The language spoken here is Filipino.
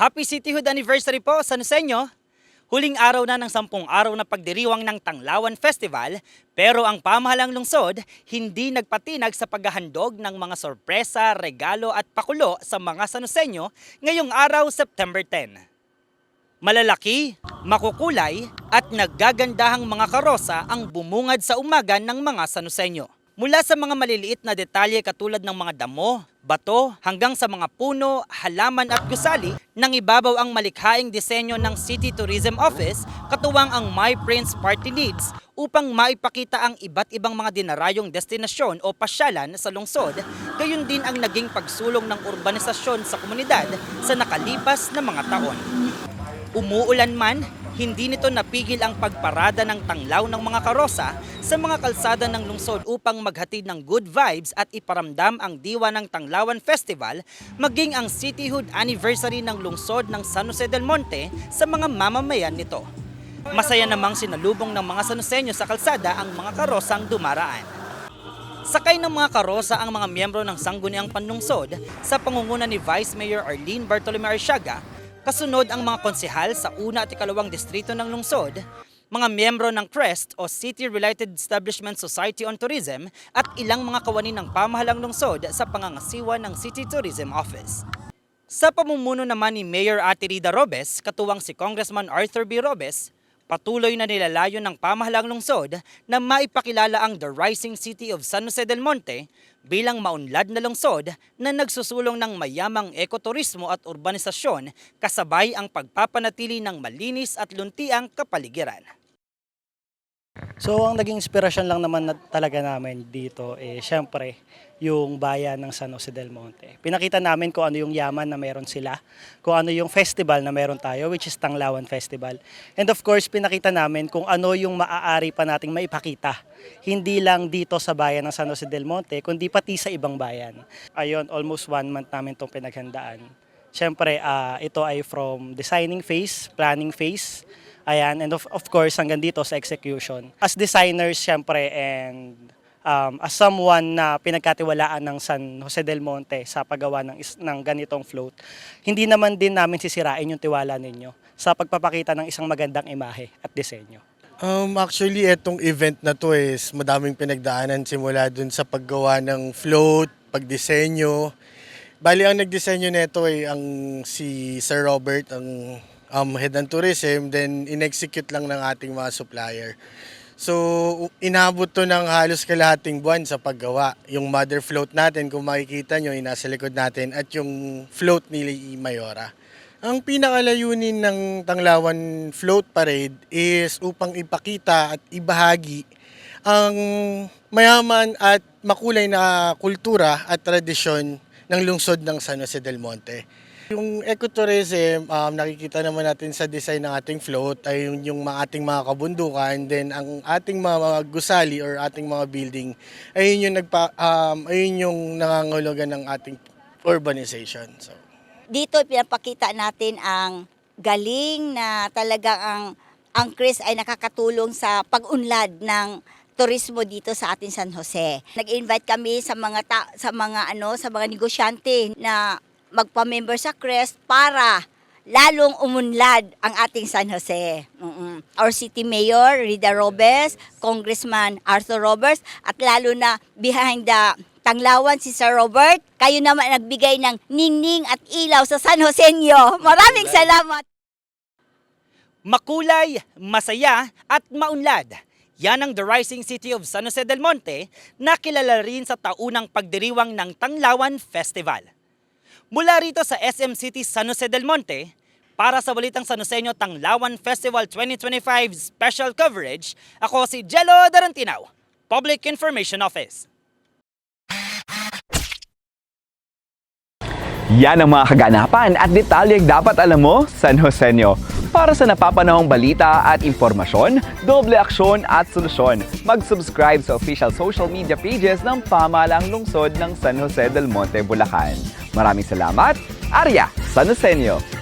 Happy Cityhood Anniversary po sa Nusenyo! Huling araw na ng sampung araw na pagdiriwang ng Tanglawan Festival, pero ang pamahalang lungsod hindi nagpatinag sa paghahandog ng mga sorpresa, regalo at pakulo sa mga Sanusenyo ngayong araw September 10. Malalaki, makukulay at naggagandahang mga karosa ang bumungad sa umaga ng mga Sanusenyo. Mula sa mga maliliit na detalye katulad ng mga damo, bato, hanggang sa mga puno, halaman at gusali, nang ibabaw ang malikhaing disenyo ng City Tourism Office, katuwang ang My Prince Party Needs upang maipakita ang iba't ibang mga dinarayong destinasyon o pasyalan sa lungsod, gayon din ang naging pagsulong ng urbanisasyon sa komunidad sa nakalipas na mga taon. Umuulan man, hindi nito napigil ang pagparada ng tanglaw ng mga karosa sa mga kalsada ng lungsod upang maghatid ng good vibes at iparamdam ang diwa ng Tanglawan Festival maging ang cityhood anniversary ng lungsod ng San Jose del Monte sa mga mamamayan nito. Masaya namang sinalubong ng mga Sanuseño sa kalsada ang mga karosang dumaraan. Sakay ng mga karosa ang mga miyembro ng Sangguniang Panlungsod sa pangunguna ni Vice Mayor Arlene Bartolome Arsiaga, kasunod ang mga konsehal sa una at ikalawang distrito ng lungsod, mga miyembro ng CREST o City Related Establishment Society on Tourism at ilang mga kawani ng pamahalang lungsod sa pangangasiwa ng City Tourism Office. Sa pamumuno naman ni Mayor Ate Rida Robes, katuwang si Congressman Arthur B. Robes, patuloy na nilalayon ng pamahalang lungsod na maipakilala ang The Rising City of San Jose del Monte bilang maunlad na lungsod na nagsusulong ng mayamang ekoturismo at urbanisasyon kasabay ang pagpapanatili ng malinis at luntiang kapaligiran. So ang naging inspirasyon lang naman na talaga namin dito eh syempre yung bayan ng San Jose del Monte. Pinakita namin kung ano yung yaman na meron sila, kung ano yung festival na meron tayo which is Tanglawan Festival. And of course, pinakita namin kung ano yung maaari pa nating maipakita. Hindi lang dito sa bayan ng San Jose del Monte, kundi pati sa ibang bayan. Ayun, almost one month namin itong pinaghandaan. Siyempre, ah, ito ay from designing phase, planning phase, Ayan, and of, of course, hanggang dito sa execution. As designers, syempre, and um, as someone na pinagkatiwalaan ng San Jose del Monte sa paggawa ng, ng ganitong float, hindi naman din namin sisirain yung tiwala ninyo sa pagpapakita ng isang magandang imahe at disenyo. Um, actually, etong event na to is madaming pinagdaanan simula dun sa paggawa ng float, pagdisenyo. Bali, ang nagdisenyo nito ay ang si Sir Robert, ang um, head ng tourism, then in-execute lang ng ating mga supplier. So, inabot to ng halos kalahating buwan sa paggawa. Yung mother float natin, kung makikita nyo, nasa likod natin, at yung float ni Mayora. Ang pinakalayunin ng Tanglawan Float Parade is upang ipakita at ibahagi ang mayaman at makulay na kultura at tradisyon ng lungsod ng San Jose del Monte. Yung ecotourism, um, nakikita naman natin sa design ng ating float ay yung, yung mga ating mga kabundukan, then ang ating mga, gusali or ating mga building, ay yun yung, nagpa, um, ayun yung nangangulugan ng ating urbanization. So, dito pinapakita natin ang galing na talagang ang ang Chris ay nakakatulong sa pag-unlad ng turismo dito sa ating San Jose. Nag-invite kami sa mga ta- sa mga ano sa mga negosyante na magpa-member sa Crest para lalong umunlad ang ating San Jose. Mm-mm. Our City Mayor, Rida Robes, Congressman Arthur Roberts, at lalo na behind the Tanglawan si Sir Robert. Kayo naman nagbigay ng ningning at ilaw sa San Joseño. Maraming salamat. Makulay, masaya at maunlad. Yan ang The Rising City of San Jose del Monte na kilala rin sa taunang pagdiriwang ng Tanglawan Festival. Mula rito sa SM City San Jose del Monte, para sa Balitang San Joseño Tanglawan Festival 2025 Special Coverage, ako si Jello Darantinaw, Public Information Office. Yan ang mga kaganapan at detalyeng dapat alam mo, San Joseño. Para sa napapanahong balita at impormasyon, doble aksyon at solusyon, mag-subscribe sa official social media pages ng pamahalang lungsod ng San Jose del Monte, Bulacan. Maraming salamat, Arya San Joseño.